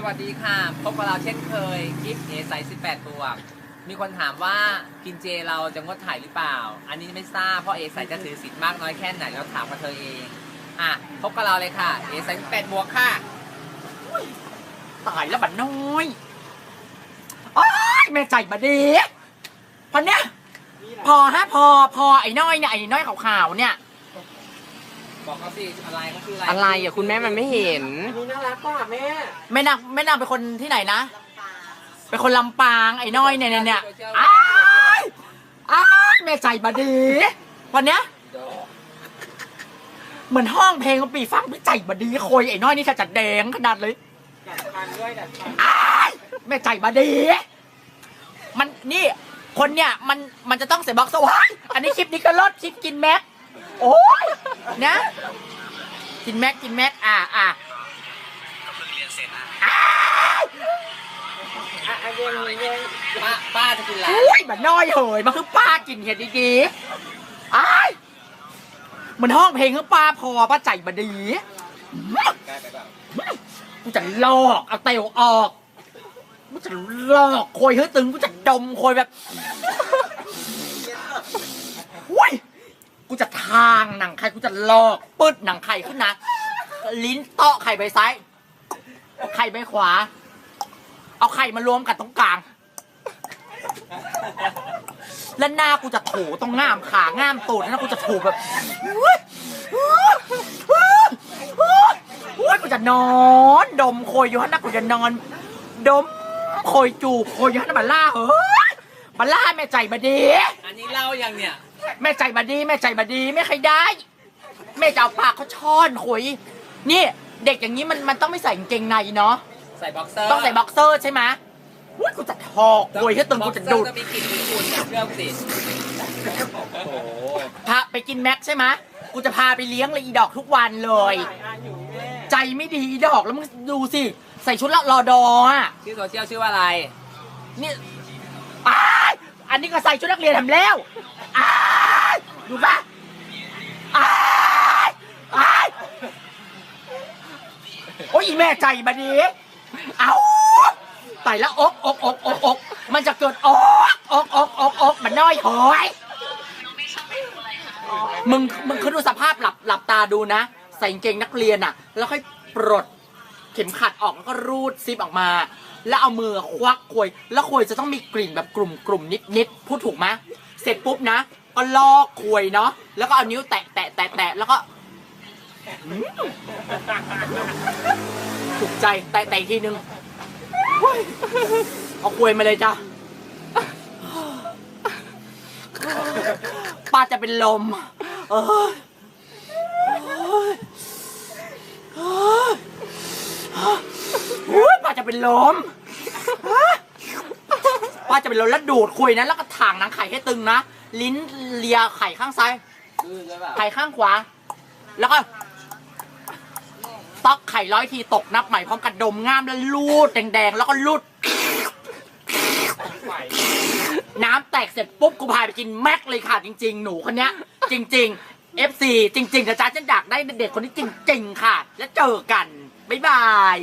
สวัสดีค่ะ พบกับเราเช่นเคยคลิปเอใส18บวก มีคนถามว่ากินเจเราจะงดถ่ายหรือเปล่า อันนี้ไม่ทราบเพราะเอใสจะถือสิทธิ์มากน้อยแค่ไหนเราถามกับเธอเอง อะ พบกับเราเลยค่ะเอใส18บวกค่ะตายแล้วบัดน้อยอ้ายแม่ใจบดีพอเนี้ยพอฮะพอพอไอ้น้อยเนี่ยไอ้น้อยขาวๆเนี่ย บอกเขาสิอะไรเขาคืออะไรอะไรอะคุณแม่มันไม่เห็น นี่น่า รักป่ะแม่แม่นางแม่นางเป็นคนที่ไหนนะ เป็นคนลำปางไอ้น้อยเนี่ยเนี่ยเนี่ยอ้ายอ้ายแม่ใจบดี วันเนี้ยเหมือนห้องเพลงของปีฟังพี่ใจบดีโคยไอ้น้อยนี่ถ้าจัดแดงขนาดเลยอ้ายแม่ใจมาดี มันนี่คนเนี่ยมันมันจะต้องใส่บ็อกซ์เอาไว้อันนี้คลิปนี้ก็ลดคลิปกินแม็กโอ้ยนะ กินแม็กกินแม็กอ่าอ่าอ้ายป้าป้าจะกินอะไรอุ้ยมันน้อยเหยมันคือป้ากินเห็ดดีๆอ้ายเหมันห้องเพลงคือป้าพอป้าใจมาดีได้ไปเปล่ากูจะลอกเอาเตวออกกูจะลอกโคยเฮ้ยตึงกูจะดมโคยแบบว้ยกูจะทางหนังไข่กูจะลอกปืดหนังไข่ขึ้นนะ ลิ้นเตาะไข่ไปซ้าย ไข่ไปขวา เอาไข่มารวมกันตรงกลาง แล้วหน้ากูจะถูตรงง่ามขาง่ามตูดนะกูจะถูแบบโอ้ยกูจะนอน ดมโคยอยู่ฮะนะกูจะนอน ดมโคยจูบโคยอยู่ฮะนะบัลล่าเฮ้ยบัลล่าแม่ใจบดี อันนี้เล่ายังเนี่ย แม่ใจบดี แม่ใจบดี ไม่เคยได้ แม่จะเอาปากเขาช้อนโคยนี่ เด็กอย่างนี้มันมันต้องไม่ใส่กางเกงในเนาะใส่บ็อกเซอร์ต้องใส่บ็อกเซอร์ใช่ไหมอุ้ยกูจะทอกโคยให้ตึงกูจะดูดบ็อกเซอร์ก็มีกลิ่นอุ่นๆนะเชื่อกูสิโอ้โหพาไปกินแม็กใช่ไหมกูจะพาไปเลี้ยงเลยอีดอกทุกวันเลย ใจไม่ดีอีดอกแล้วมึงดูสิ ใส่ชุดละรอดออะชื่อโซเชียลชื่อว่าอะไรนี่อ้ายอันนี้ก็ใส่ชุดนักเรียนทำแล้วอ้ายดูปะอ้ายอ้าย โอ้ยอีแม่ใจมาดีเอาไต่แล้วอกอกอกอกอกมันจะเกิดอกอกอกอกอกมันน้อยหอยมึงมึงคือดูสภาพหลับหลับตาดูนะ ใส่กางเกงนักเรียนอะ แล้วค่อยปลดเข็มขัดออกแล้วก็รูดซิปออกมา แล้วเอามือควักควย แล้วควยจะต้องมีกลิ่นแบบกลุ่มกลุ่มนิดนิดพูดถูกไหมเสร็จปุ๊บนะ ก็ลอกควยเนาะแล้วก็เอานิ้วแตะแตะแตะแตะแล้วก็ ถูกใจแตะแตะอีกทีนึงเอาควยมาเลยจ้ะป้าจะเป็นลม เอออุ้ยป้าจะเป็นลมป้าจะเป็นลมแล้วดูดคุยนะแล้วก็ถ่างหนังไข่ให้ตึงนะ ลิ้นเลียไข่ข้างซ้ายไข่ข้างขวา แล้วก็ ต๊อกไข่ร้อยทีตกนับใหม่พร้อมกับดมง่ามแล้วลูดแดงๆ แล้วก็ลูด น้ำแตกเสร็จปุ๊บกูพาไปกินแม็กเลยค่ะ จริง ๆ หนูคนเนี้ย จริง ๆ FC จริงๆนะจ๊ะฉันอยากได้เด็กคนนี้จริง ๆ ค่ะ แล้วเจอกัน บ๊ายบาย